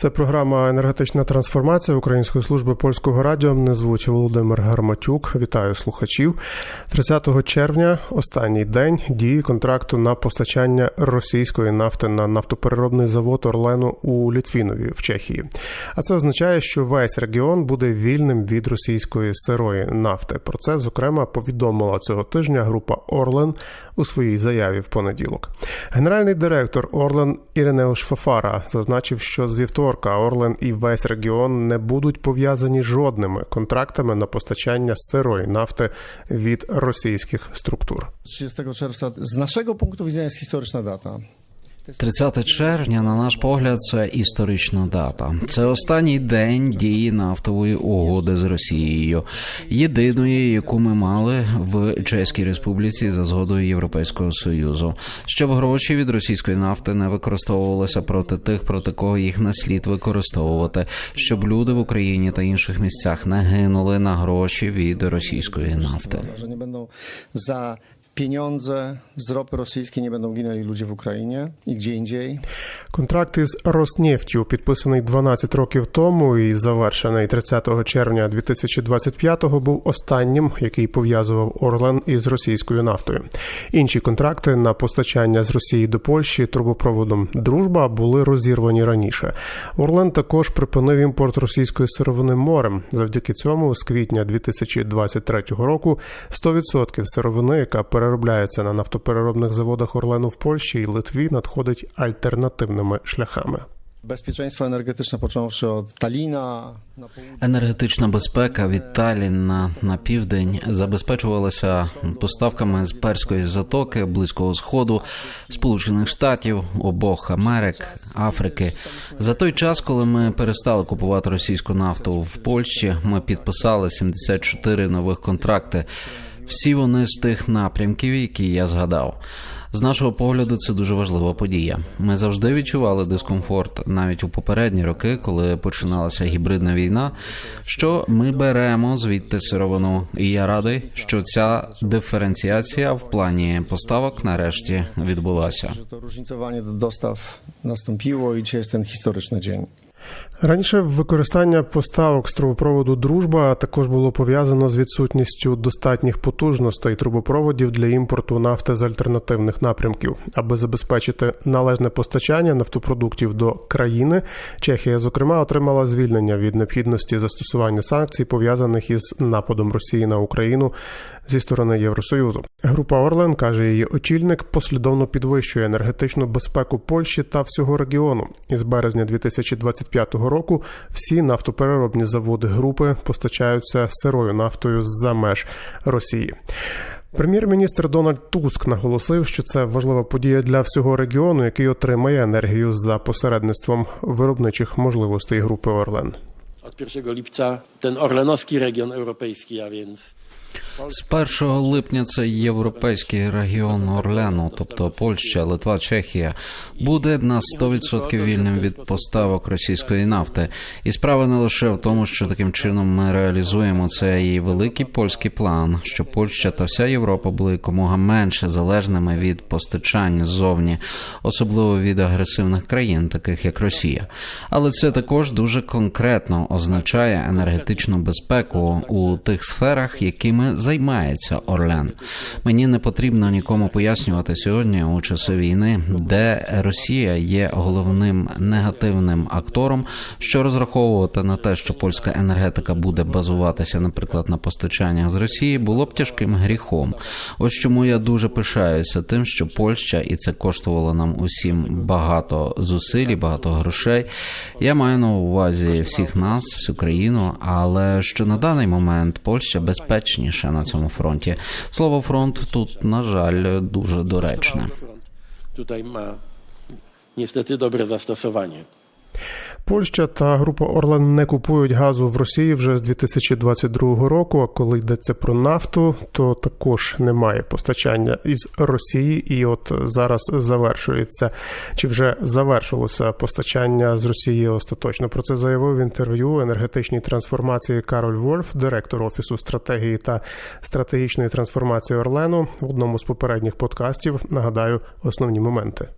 Це програма енергетична трансформація Української служби польського радіо. Мене звуть Володимир Гарматюк. Вітаю слухачів. 30 червня, останній день дії контракту на постачання російської нафти на нафтопереробний завод Орлену у Літвінові в Чехії. А це означає, що весь регіон буде вільним від російської сирої нафти. Про це зокрема повідомила цього тижня група Орлен у своїй заяві в понеділок. Генеральний директор Орлен Іринеуш Фафара зазначив, що з вівторка Орлен і весь регіон не будуть пов'язані жодними контрактами на постачання сирої нафти від російських структур. 30 czerwca z naszego punktu widzenia jest historyczna data. 30 червня, на наш погляд, це історична дата. Це останній день дії нафтової угоди з Росією, єдиної, яку ми мали в Чеській Республіці за згодою Європейського союзу, щоб гроші від російської нафти не використовувалися проти тих, проти кого їх не слід використовувати, щоб люди в Україні та інших місцях не гинули на гроші від російської нафти. Za pieniądze z ropy rosyjskiej nie będą ginęli ludzie w Ukrainie i gdzie indziej. Контракт із Роснефтю підписаний 12 років тому і завершений 30 червня 2025-го, був останнім, який пов'язував Орлен із російською нафтою. Інші контракти на постачання з Росії до Польщі трубопроводом Дружба були розірвані раніше. Орлен також припинив імпорт російської сировини морем. Завдяки цьому з квітня 2023 року 100% сировини, яка переробляється на нафтопереробних заводах Орлену в Польщі і Литві, надходить альтернативними шляхами. Energetyczne począwszy od Talina na. Енергетична безпека від Талліна на південь забезпечувалася поставками з перської затоки, близького сходу, Сполучених Штатів, обох Америк, Африки. За той час, коли ми перестали купувати російську нафту в Польщі, ми підписали 74 нових контракти. Всі вони з тих напрямків, які я згадав. З нашого погляду, це дуже важлива подія. Ми завжди відчували дискомфорт навіть у попередні роки, коли починалася гібридна війна. Що ми беремо звідти сировину, і я радий, що ця диференціація в плані поставок нарешті відбулася. Dostaw nastąpiło i dzisiaj jest ten historyczny dzień. Раніше використання поставок з трубопроводу Дружба також було пов'язано з відсутністю достатніх потужностей трубопроводів для імпорту нафти з альтернативних напрямків. Аби забезпечити належне постачання нафтопродуктів до країни, Чехія, зокрема, отримала звільнення від необхідності застосування санкцій, пов'язаних із нападом Росії на Україну зі сторони Євросоюзу. Група Орлен каже, її очільник послідовно підвищує енергетичну безпеку Польщі та всього регіону. Із березня 2025 року всі нафтопереробні заводи групи постачаються сирою нафтою з-за меж Росії. Прем'єр-міністр Дональд Туск наголосив, що це важлива подія для всього регіону, який отримає енергію за посередництвом виробничих можливостей групи Орлен. Od 1 lipca ten orlenowski region europejski, a więc З 1 липня це європейський регіон Орлену, тобто Польща, Литва, Чехія, буде на 100% вільним від поставок російської нафти. І справа не лише в тому, що таким чином ми реалізуємо цей великий польський план, що Польща та вся Європа були якомога менше залежними від постачань ззовні, особливо від агресивних країн, таких як Росія. Але це також дуже конкретно означає енергетичну безпеку у тих сферах, якими займається Орлен. Мені не потрібно нікому пояснювати сьогодні у часи війни, де Росія є головним негативним актором, що розраховувати на те, що польська енергетика буде базуватися, наприклад, на постачаннях з Росії, було б тяжким гріхом. Ось чому я дуже пишаюся тим, що Польща, і це коштувало нам усім багато зусиль, багато грошей. Я маю на увазі всіх нас, всю країну, але що на даний момент Польща безпечніша на цьому фронті. Слово фронт тут, на жаль, дуже доречне. Тут ma niestety добре zastosowanie. Польща та група Орлен не купують газу в Росії вже з 2022 року. А коли йдеться про нафту, то також немає постачання із Росії, і от зараз завершується чи вже завершилося постачання з Росії остаточно. Про це заявив в інтерв'ю енергетичній трансформації Кароль Вольф, директор офісу стратегії та стратегічної трансформації Орлену. В одному з попередніх подкастів нагадаю основні моменти.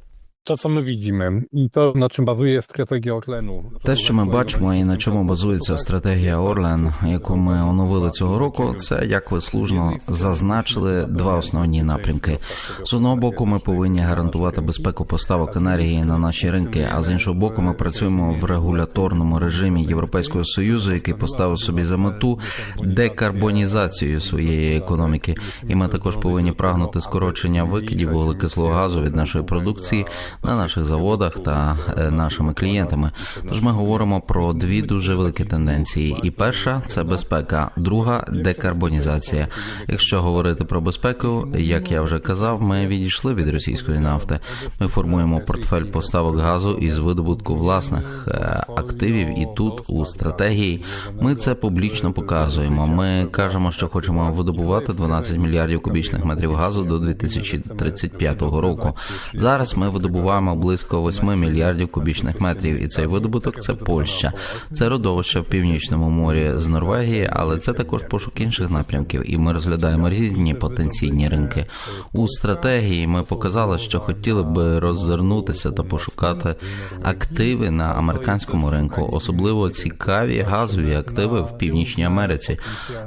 To, co my widzimy i to, na czym bazuje strategia Orlenu. Те, що ми бачимо і на чому базується стратегія Орлен, яку ми оновили цього року, це як ви слушно зазначили два основні напрямки. З одного боку, ми повинні гарантувати безпеку поставок енергії на наші ринки. А з іншого боку, ми працюємо в регуляторному режимі Європейського союзу, який поставив собі за мету декарбонізацію своєї економіки. І ми також повинні прагнути скорочення викидів вуглекислого газу від нашої продукції на наших заводах та е, нашими клієнтами. Тож ми говоримо про дві дуже великі тенденції. І перша це безпека, друга декарбонізація. Якщо говорити про безпеку, як я вже казав, ми відійшли від російської нафти. Ми формуємо портфель поставок газу із видобутку власних е, активів. І тут у стратегії ми це публічно показуємо. Ми кажемо, що хочемо видобувати 12 мільярдів кубічних метрів газу до 2035 року. Зараз ми видобуваємо близько 8 мільярдів кубічних метрів, і цей видобуток це Польща. Це родовище в північному морі з Норвегії, але це також пошук інших напрямків, і ми розглядаємо різні потенційні ринки. У стратегії ми показали, що хотіли би роззирнутися та пошукати активи на американському ринку, особливо цікаві газові активи в Північній Америці.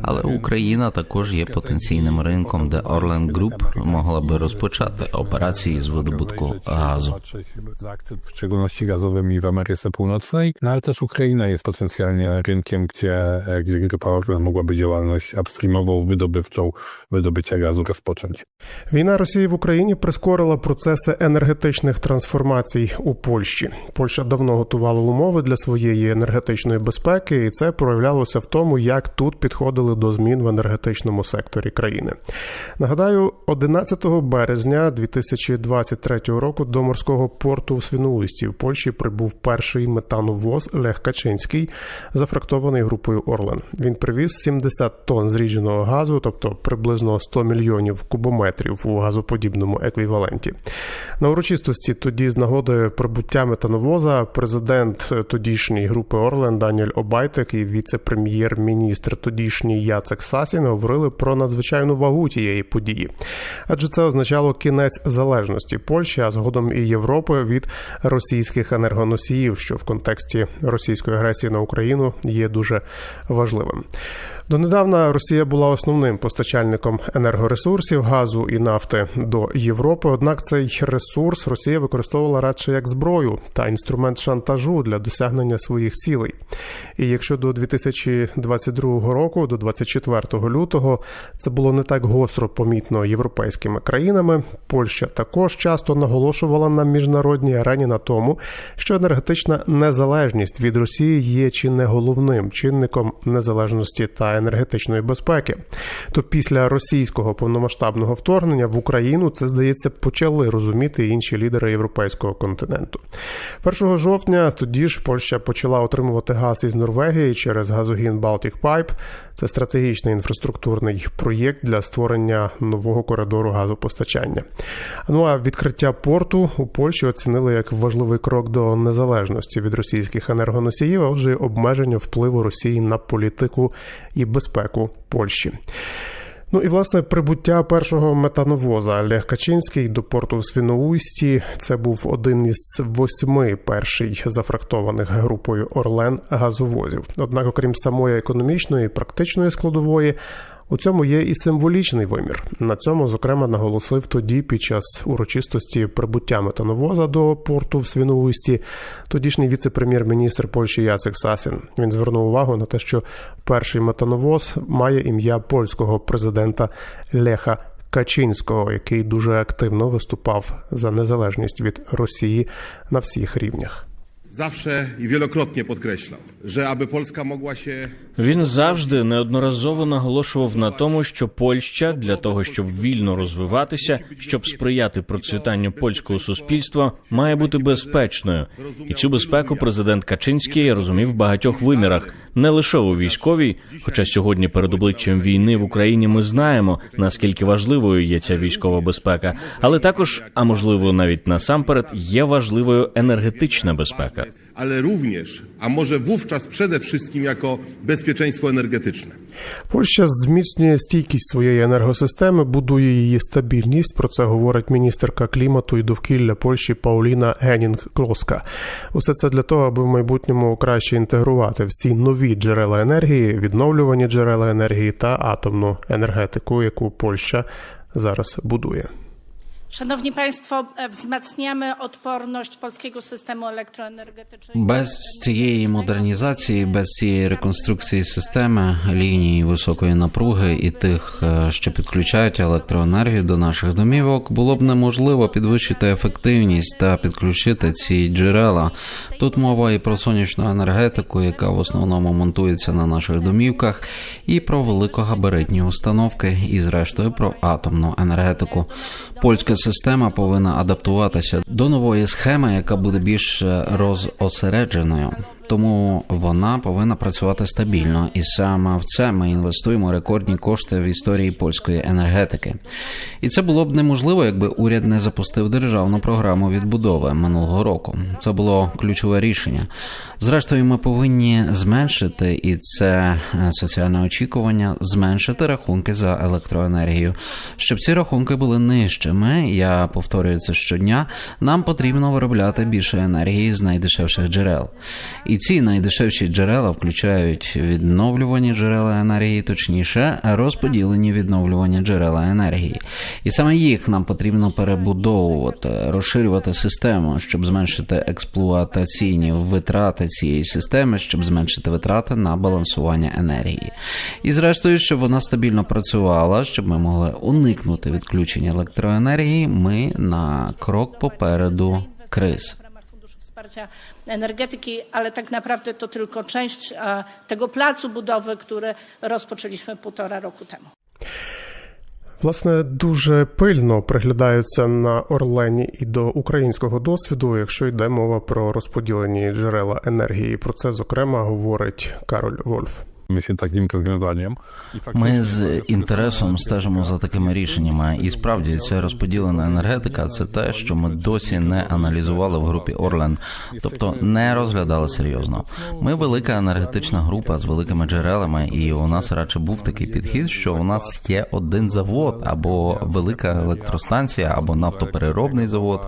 Але Україна також є потенційним ринком, де Orlen Group могла би розпочати операції з видобутку газу. W szczególności gazowymi w Ameryce Północnej, no ale też Ukraina jest potencjalnie rynkiem, gdzie, gdzie Grupa Orlen mogłaby działalność upstreamową, wydobywczą, wydobycia gazu rozpocząć. Війна Росії в Україні прискорила процеси енергетичних трансформацій у Польщі. Польща давно готувала умови для своєї енергетичної безпеки, і це проявлялося в тому, як тут підходили до змін в енергетичному секторі країни. Нагадаю, 11 березня 2023 року до морського порту в Свіноусті в Польщі прибув перший метановоз Лех Качинський, зафрактований групою Орлен. Він привіз 70 тонн зрідженого газу, тобто приблизно 100 мільйонів кубометрів у газоподібному еквіваленті. На урочистості тоді з нагоди прибуття метановоза президент тодішньої групи Орлен Даніель Обайтек і віце-прем'єр-міністр тодішній Яцек Сасін говорили про надзвичайну вагу тієї події, адже це означало кінець залежності Польщі, а згодом і Європи від російських енергоносіїв, що в контексті російської агресії на Україну є дуже важливим. Донедавна Росія була основним постачальником енергоресурсів, газу і нафти до Європи. Однак цей ресурс Росія використовувала радше як зброю та інструмент шантажу для досягнення своїх цілей. І якщо до 2022 року, до 24 лютого, це було не так гостро помітно європейськими країнами, Польща також часто наголошувала на міжнародній арені на тому, що енергетична незалежність від Росії є чи не головним чинником незалежності та енергетичної безпеки. То після російського повномасштабного вторгнення в Україну це здається почали розуміти інші лідери європейського континенту. 1 жовтня тоді ж Польща почала отримувати газ із Норвегії через газогін Baltic Pipe. Це стратегічний інфраструктурний проєкт для створення нового коридору газопостачання. Ну а відкриття порту у Польщі оцінили як важливий крок до незалежності від російських енергоносіїв, а отже, обмеження впливу Росії на політику і безпеку Польщі. Ну і власне прибуття першого метановоза Лех Качинський до порту в Свіноусті. Це був один із восьми перший зафрактованих групою Орлен газовозів. Однак, окрім самої економічної і практичної складової. У цьому є і символічний вимір. На цьому, зокрема, наголосив тоді під час урочистості прибуття метановоза до порту в Свіноусті тодішній віце-прем'єр-міністр Польщі Яцек Сасін. Він звернув увагу на те, що перший метановоз має ім'я польського президента Леха Качинського, який дуже активно виступав за незалежність від Росії на всіх рівнях. Zawsze i wielokrotnie podkreślał, że aby Polska mogła się Він завжди неодноразово наголошував на тому, що Польща для того, щоб вільно розвиватися, щоб сприяти процвітанню польського суспільства, має бути безпечною. І цю безпеку президент Качинський розумів в багатьох вимірах, не лише у військовій. Хоча сьогодні перед обличчям війни в Україні ми знаємо наскільки важливою є ця військова безпека, але також, а можливо навіть насамперед, є важливою енергетична безпека. Ale również, a może wówczas przede wszystkim jako bezpieczeństwo energetyczne. Польща зміцнює стійкість своєї енергосистеми, будує її стабільність. Про це говорить міністерка клімату і довкілля Польщі Пауліна Генінг Клоска. Усе це для того, аби в майбутньому краще інтегрувати всі нові джерела енергії, відновлювані джерела енергії та атомну енергетику, яку Польща зараз будує. Szanowni Państwo, e, wzmacniamy odporność polskiego systemu elektroenergetycznego. Без цієї модернізації, без цієї реконструкції системи ліній високої напруги і тих, що підключають електроенергію до наших домівок, було б неможливо підвищити ефективність та підключити ці джерела. Тут мова і про сонячну енергетику, яка в основному монтується на наших домівках, і про великогабаритні установки, і зрештою про атомну енергетику. Польська система повинна адаптуватися до нової схеми, яка буде більш е, розосередженою. Тому вона повинна працювати стабільно, і саме в це ми інвестуємо рекордні кошти в історії польської енергетики. І це було б неможливо, якби уряд не запустив державну програму відбудови минулого року. Це було ключове рішення. Зрештою, ми повинні зменшити, і це е, соціальне очікування, зменшити рахунки за електроенергію. Щоб ці рахунки були нижчими, я повторюю це щодня. Нам потрібно виробляти більше енергії з найдешевших джерел. Ці найдешевші джерела включають відновлювані джерела енергії, точніше, розподілені відновлювані джерела енергії. І саме їх нам потрібно перебудовувати, розширювати систему, щоб зменшити експлуатаційні витрати цієї системи, щоб зменшити витрати на балансування енергії. І зрештою, щоб вона стабільно працювала, щоб ми могли уникнути відключення електроенергії, ми на крок попереду криз. Wsparcia Energetyki, ale tak naprawdę to tylko część tego placu budowy, który rozpoczęliśmy półtora roku temu. Власне, дуже пильно приглядаються на Орлені і до українського досвіду, якщо йде мова про розподілені джерела енергії. Про це зокрема говорить Кароль Вольф. Ми з інтересом стежимо за такими рішеннями, і справді ця розподілена енергетика це те, що ми досі не аналізували в групі Орлен, тобто не розглядали серйозно. Ми велика енергетична група з великими джерелами, і у нас радше був такий підхід, що у нас є один завод, або велика електростанція, або нафтопереробний завод,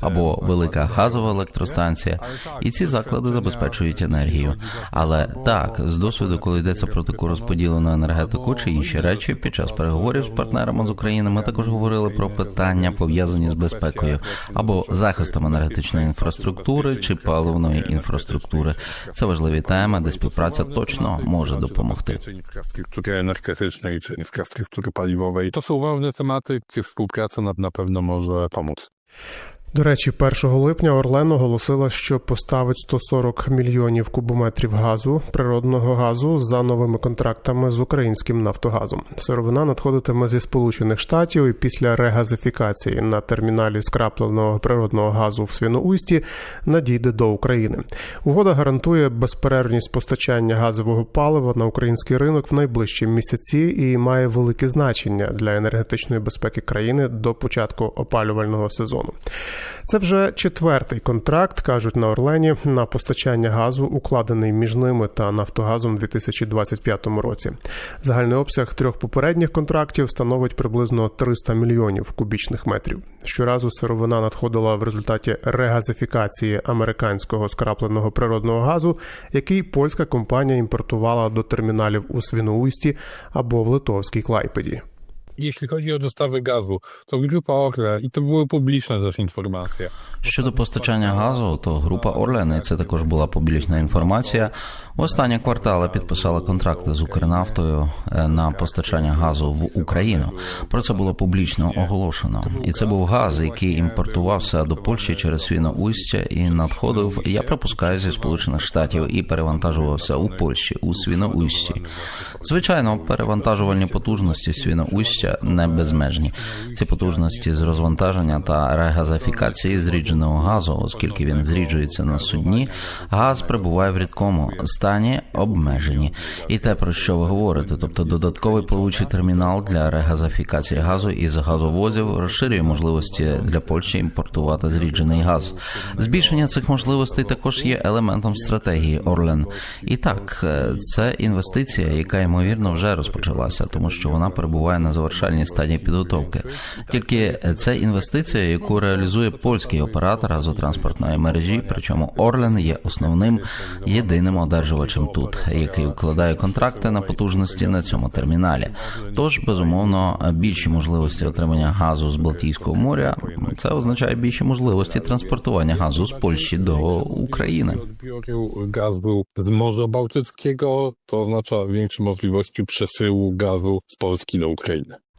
або велика газова електростанція. І ці заклади забезпечують енергію. Але так, з досвіду, коли йдеться про таку розподілену енергетику чи інші речі, під час переговорів з партнерами з України ми також говорили про питання пов'язані з безпекою або захистом енергетичної інфраструктури чи паливної інфраструктури. Це важливі теми, де співпраця точно може допомогти. czy infrastruktury energetycznej, czy infrastruktury paliwowej. To są ważne tematy, gdzie współpraca na, До речі, 1 липня Орлен оголосила, що поставить 140 мільйонів кубометрів газу, природного газу за новими контрактами з українським Нафтогазом. Сировина надходитиме зі Сполучених Штатів і після регазифікації на терміналі скрапленого природного газу в Свіноусті надійде до України. Угода гарантує безперервність постачання газового палива на український ринок в найближчі місяці і має велике значення для енергетичної безпеки країни до початку опалювального сезону. Це вже четвертий контракт, кажуть на Орлені, на постачання газу, укладений між ними та Нафтогазом у 2025 році. Загальний обсяг трьох попередніх контрактів становить приблизно 300 мільйонів кубічних метрів. Щоразу сировина надходила в результаті регазифікації американського скрапленого природного газу, який польська компанія імпортувала до терміналів у Свіноусті або в Литовській Клайпеді. Jeśli chodzi o dostawy gazu, to grupa Orle, i to były publiczne też informacje, Щодо постачання газу, то група Орлен, і це також була публічна інформація. В останні квартали підписала контракти з Укрнафтою на постачання газу в Україну. Про це було публічно оголошено. І це був газ, який імпортувався до Польщі через Свіноустя і надходив, я припускаю, зі Сполучених Штатів і перевантажувався у Польщі у Свіноусті. Звичайно, перевантажувальні потужності Свіноустя не безмежні. Ці потужності з розвантаження та регазифікації зрідженого газу, оскільки він зріджується на судні, газ прибуває в рідкому стані обмежені. І те, про що ви говорите, тобто додатковий плавучий термінал для регазифікації газу із газовозів розширює можливості для Польщі імпортувати зріджений газ. Збільшення цих можливостей також є елементом стратегії Орлен. І так, е, це інвестиція, яка ймовірно вже розпочалася, тому що вона перебуває на завершальній стадії підготовки. Тільки це інвестиція, яку реалізує польський оператор газотранспортної мережі. Причому Орлен є основним єдиним одержувачем тут, який укладає контракти на потужності на цьому терміналі. Тож, безумовно, більші можливості отримання газу з Балтійського моря це означає більші можливості транспортування газу з Польщі до України. odbioru gazu z Morza Bałtyckiego, to oznacza większe możliwości przesyłu gazu z Polski do Ukrainy.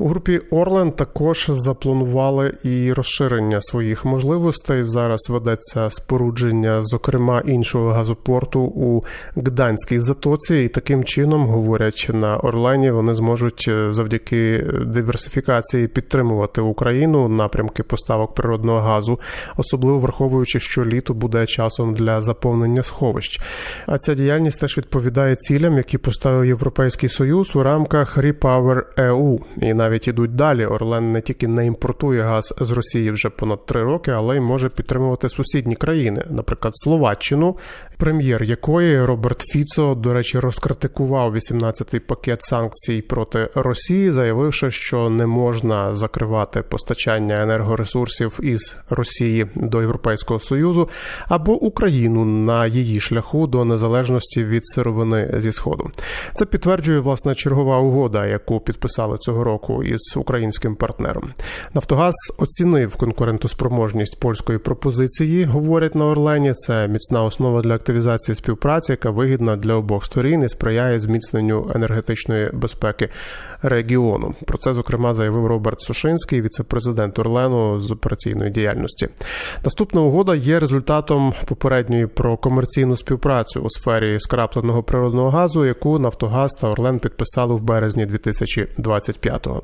У групі Орлен також запланували і розширення своїх можливостей. Зараз ведеться спорудження, зокрема іншого газопорту у Гданській затоці, і таким чином говорять на Орлені, вони зможуть е, завдяки диверсифікації підтримувати Україну напрямки поставок природного газу, особливо враховуючи, що літо буде часом для заповнення сховищ. А ця діяльність теж відповідає цілям, які поставив Європейський Союз у рамках Repower EU. І навіть ідуть далі. Орлен не тільки не імпортує газ з Росії вже понад три роки, але й може підтримувати сусідні країни, наприклад, Словаччину, прем'єр якої Роберт Фіцо, до речі, розкритикував 18-й пакет санкцій проти Росії, заявивши, що не можна закривати постачання енергоресурсів із Росії до Європейського союзу або Україну на її шляху до незалежності від сировини зі сходу. Це підтверджує власне чергова угода, яку підписали цього року із українським партнером. Нафтогаз оцінив конкурентоспроможність польської пропозиції. Говорять на Орлені. Це міцна основа для активізації співпраці, яка вигідна для обох сторін і сприяє зміцненню енергетичної безпеки регіону. Про це зокрема заявив Роберт Сушинський, віце-президент Орлену з операційної діяльності. Наступна угода є результатом попередньої про комерційну співпрацю у сфері скрапленого природного газу, яку Нафтогаз та Орлен підписали в березні 2025-го.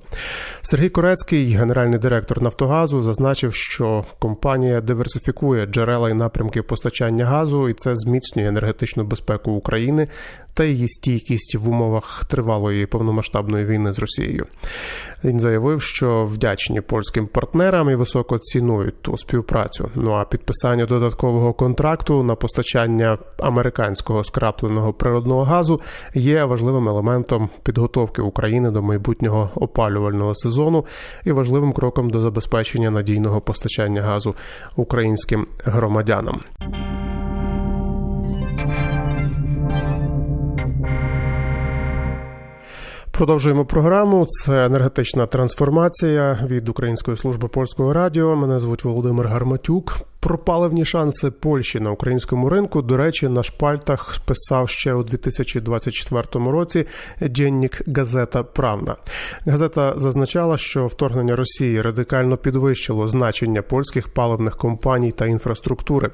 Сергій Корецький, генеральний директор Нафтогазу, зазначив, що компанія диверсифікує джерела і напрямки постачання газу, і це зміцнює енергетичну безпеку України та її стійкість в умовах тривалої повномасштабної війни з Росією. Він заявив, що вдячні польським партнерам і високо цінують ту співпрацю. Ну а підписання додаткового контракту на постачання американського скрапленого природного газу є важливим елементом підготовки України до майбутнього опалювального сезону і важливим кроком до забезпечення надійного постачання газу українським громадянам. Продовжуємо програму. Це енергетична трансформація від Української служби польського радіо. Мене звуть Володимир Гарматюк. Про паливні шанси Польщі на українському ринку. До речі, на шпальтах писав ще у 2024 році Деннік газета Правна. Газета зазначала, що вторгнення Росії радикально підвищило значення польських паливних компаній та інфраструктури.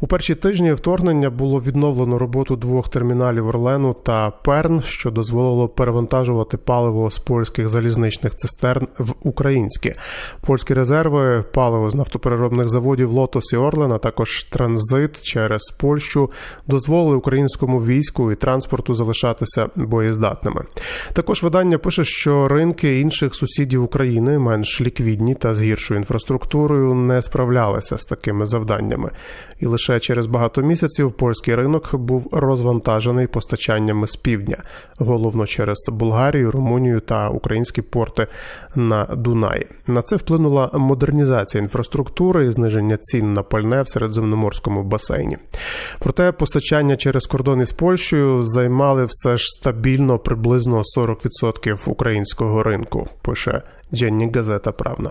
У перші тижні вторгнення було відновлено роботу двох терміналів Орлену та Перн, що дозволило перевантажувати паливо з польських залізничних цистерн в українські. Польські резерви паливо з нафтопереробних заводів Лотос і Орлен, а також транзит через Польщу дозволили українському війську і транспорту залишатися боєздатними. Також видання пише, що ринки інших сусідів України менш ліквідні та з гіршою інфраструктурою не справлялися з такими завданнями. І лише через багато місяців польський ринок був розвантажений постачаннями з півдня, головно через Болгарію, Румунію та українські порти на Дунаї. На це вплинула модернізація інфраструктури і зниження цін на пальне в середземноморському басейні. Проте постачання через кордон із Польщею займали все ж стабільно приблизно 40% українського ринку. Пише Дженні газета Правна.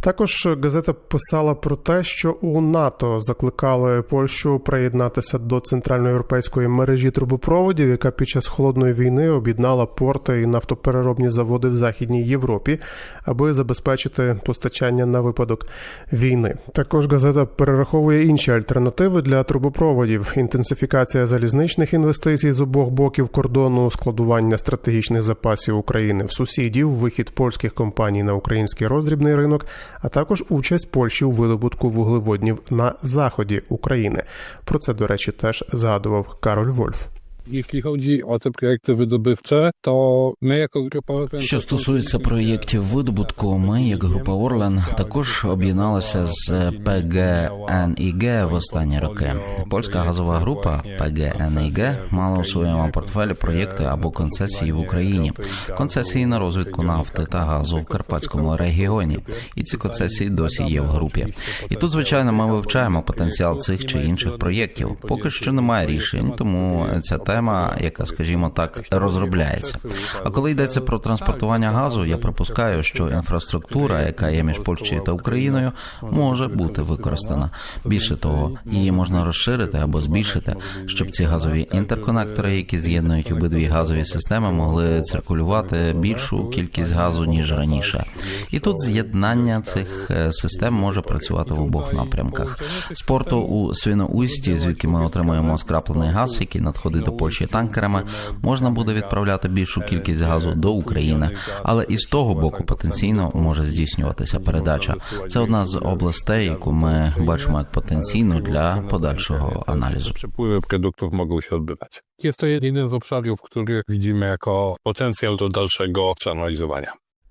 Також газета писала про те, що у НАТО закликали Польщу приєднатися до центральноєвропейської мережі трубопроводів, яка під час холодної війни об'єднала порти і нафтопереробні заводи в Західній Європі, аби забезпечити постачання на випадок війни. Також газета перераховує інші альтернативи для трубопроводів: інтенсифікація залізничних інвестицій з обох боків кордону, складування стратегічних запасів України в сусідів, вихід польських компаній на український роздрібний ринок, а також участь Польщі у видобутку вуглеводнів на заході України. Про це, до речі, теж згадував Кароль Вольф. Jeśli chodzi o te projekty wydobywcze, to my jako Grupa Orlen... Що стосується проєктів видобутку, ми, як група Орлен, також об'єдналися з ПГНІГ в останні роки. Польська газова група ПГНІГ мала у своєму портфелі проєкти або концесії в Україні, концесії на розвідку нафти та газу в Карпатському регіоні. І ці концесії досі є в групі. І тут, звичайно, ми вивчаємо потенціал цих чи інших проєктів. Поки що немає рішень, тому ця тема, яка, скажімо так, розробляється. А коли йдеться про транспортування газу, я припускаю, що інфраструктура, яка є між Польщею та Україною, може бути використана. Більше того, її можна розширити або збільшити, щоб ці газові інтерконектори, які з'єднують обидві газові системи, могли циркулювати більшу кількість газу ніж раніше. І тут з'єднання цих е, систем може працювати в обох напрямках. З порту у Свіноусті, звідки ми отримуємо скраплений газ, який надходить до Польщі танкерами, можна буде відправляти більшу кількість газу до України, але і з того боку потенційно може здійснюватися передача. Це одна з областей, яку ми бачимо як потенційну для подальшого аналізу. Przepływy produktów mogą się odbywać. Jest to jeden z obszarów, który widzimy jako potencjał do dalszego.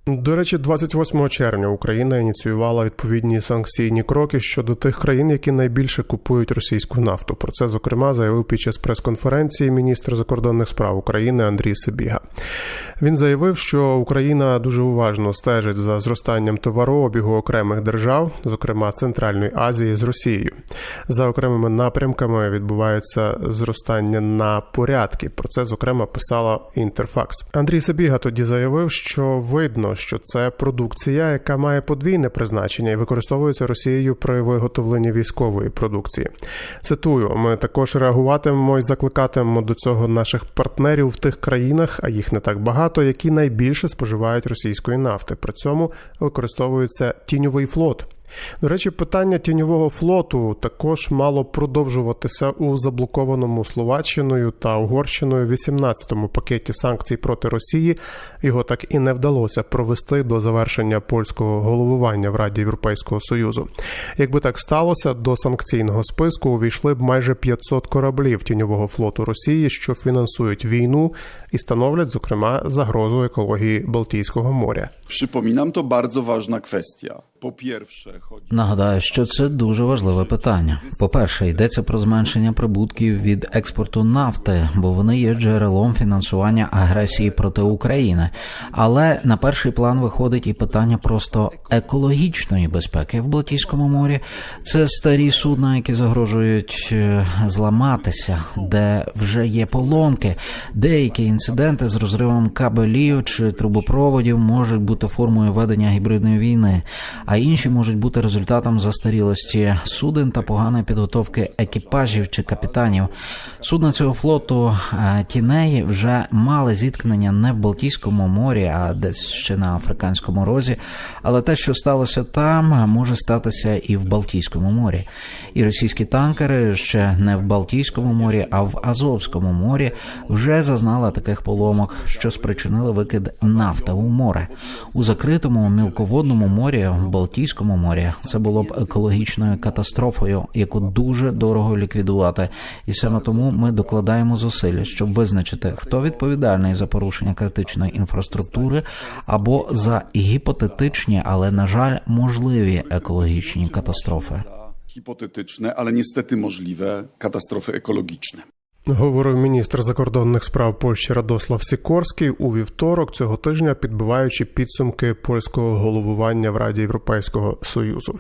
До речі, 28 червня Україна ініціювала відповідні санкційні кроки щодо тих країн, які найбільше купують російську нафту. Про це зокрема заявив під час прес-конференції міністр закордонних справ України Андрій Сибіга. Він заявив, що Україна дуже уважно стежить за зростанням товарообігу окремих держав, зокрема Центральної Азії з Росією. За окремими напрямками відбувається зростання на порядки. Про це зокрема писала Інтерфакс. Андрій Сибіга тоді заявив, що видно, що це продукція, яка має подвійне призначення і використовується Росією при виготовленні військової продукції. Цитую: ми також реагуватимемо і закликатимемо до цього наших партнерів в тих країнах, а їх не так багато, які найбільше споживають російської нафти. При цьому використовується тіньовий флот. До речі, питання тіньового флоту також мало продовжуватися у заблокованому Словаччиною та Угорщиною 18-му пакеті санкцій проти Росії. Його так і не вдалося провести до завершення польського головування в Раді Європейського Союзу. Якби так сталося, до санкційного списку увійшли б майже 500 кораблів тіньового флоту Росії, що фінансують війну і становлять, зокрема, загрозу екології Балтійського моря. Przypominam, to bardzo ważna kwestia. Pierwsze, chodzi Нагадаю, що це дуже важливе питання. По-перше, йдеться про зменшення прибутків від експорту нафти, бо вони є джерелом фінансування агресії проти України. Але на перший план виходить і питання просто екологічної безпеки в Балтійському морі. Це старі судна, які загрожують е, зламатися, де вже є поломки. Деякі інциденти з розривом кабелів чи трубопроводів можуть бути формою ведення гібридної війни, а інші можуть бути результатом застарілості суден та поганої підготовки екіпажів чи капітанів. Судна цього флоту е, тінеї вже мали зіткнення не в Балтійському морі, а десь ще на Африканському розі. Але те, що сталося там, може статися і в Балтійському морі. І російські танкери ще не в Балтійському морі, а в Азовському морі вже зазнали таких поломок, що спричинили викид нафти у море. У закритому мілководному морі в Балтійському морі це було б екологічною катастрофою, яку дуже дорого ліквідувати. І саме тому ми докладаємо зусиль, щоб визначити, хто відповідальний за порушення критичної інфраструктури або за гіпотетичні, але на жаль, можливі екологічні катастрофи. hipotetyczne, ale niestety możliwe katastrofy ekologiczne. Говорив міністр закордонних справ Польщі Радослав Сікорський у вівторок цього тижня, підбиваючи підсумки польського головування в Раді Європейського союзу.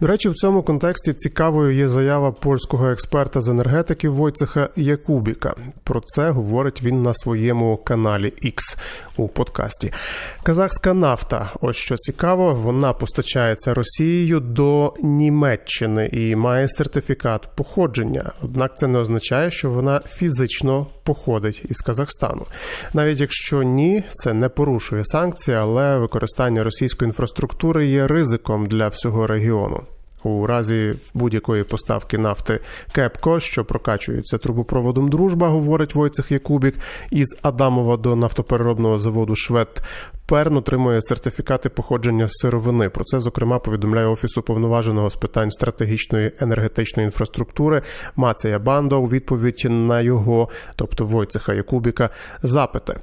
До речі, в цьому контексті цікавою є заява польського експерта з енергетики Войцеха Якубіка. Про це говорить він на своєму каналі X у подкасті. Казахська нафта, ось що цікаво, вона постачається Росією до Німеччини і має сертифікат походження. Однак це не означає, що вона фізично походить із Казахстану. Навіть якщо ні, це не порушує санкції, але використання російської інфраструктури є ризиком для всього регіону. У разі будь-якої поставки нафти КЕПКО, що прокачується трубопроводом Дружба, говорить Войцех Якубік, із Адамова до нафтопереробного заводу Швед Перн отримує сертифікати походження сировини. Про це зокрема повідомляє офіс уповноваженого з питань стратегічної енергетичної інфраструктури Мацея Бандо у відповідь на його, тобто Войцеха Якубіка, запити.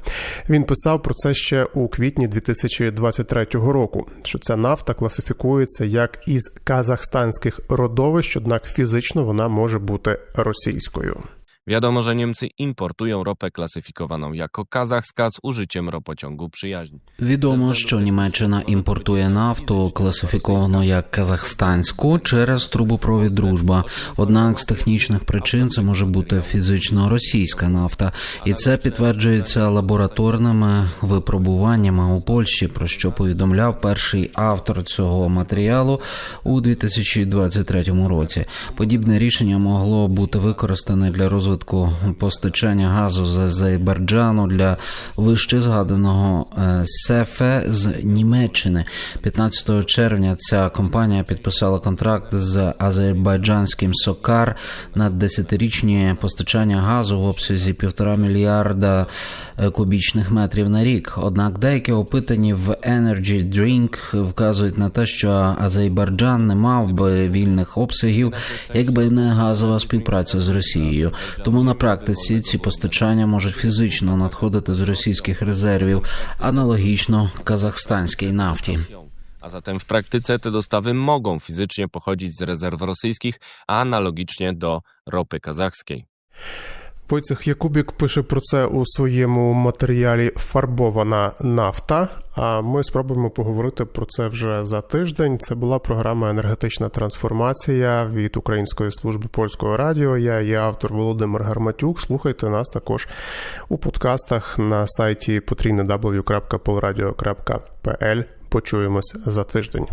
Він писав про це ще у квітні 2023 року. Що ця нафта класифікується як із казахстанських родовищ, однак фізично вона може бути російською. Wiadomo, że Niemcy importują ropę klasyfikowaną jako kazachska z użyciem ropociągu przyjaźni. Відомо, що Німеччина імпортує нафту, класифіковану як казахстанську, через трубопровід Дружба. Однак з технічних причин це може бути фізично російська нафта, і це підтверджується лабораторними випробуваннями у Польщі, про що повідомляв перший автор цього матеріалу у 2023 році. Подібне рішення могло бути використане для розвитку постачання газу з Азербайджану для вище згаданого е, СЕФЕ з Німеччини. 15 червня ця компанія підписала контракт з азербайджанським Сокар на 10-річні постачання газу в обсязі півтора мільярда е, кубічних метрів на рік. Однак деякі опитані в Energy Drink вказують на те, що Азербайджан не мав би вільних обсягів, якби не газова співпраця з Росією. Тому на практиці ці постачання можуть фізично надходити з російських резервів, аналогічно казахстанській нафті. A zatem w praktyce te dostawy mogą fizycznie pochodzić z rezerw rosyjskich, analogicznie do ropy kazachskiej. Войцех Якубік пише про це у своєму матеріалі Фарбована нафта. А ми спробуємо поговорити про це вже за тиждень. Це була програма Енергетична трансформація від Української служби польського радіо. Я є автор Володимир Гарматюк. Слухайте нас також у подкастах на сайті potrійне.w.polradio.pl. Почуємось за тиждень.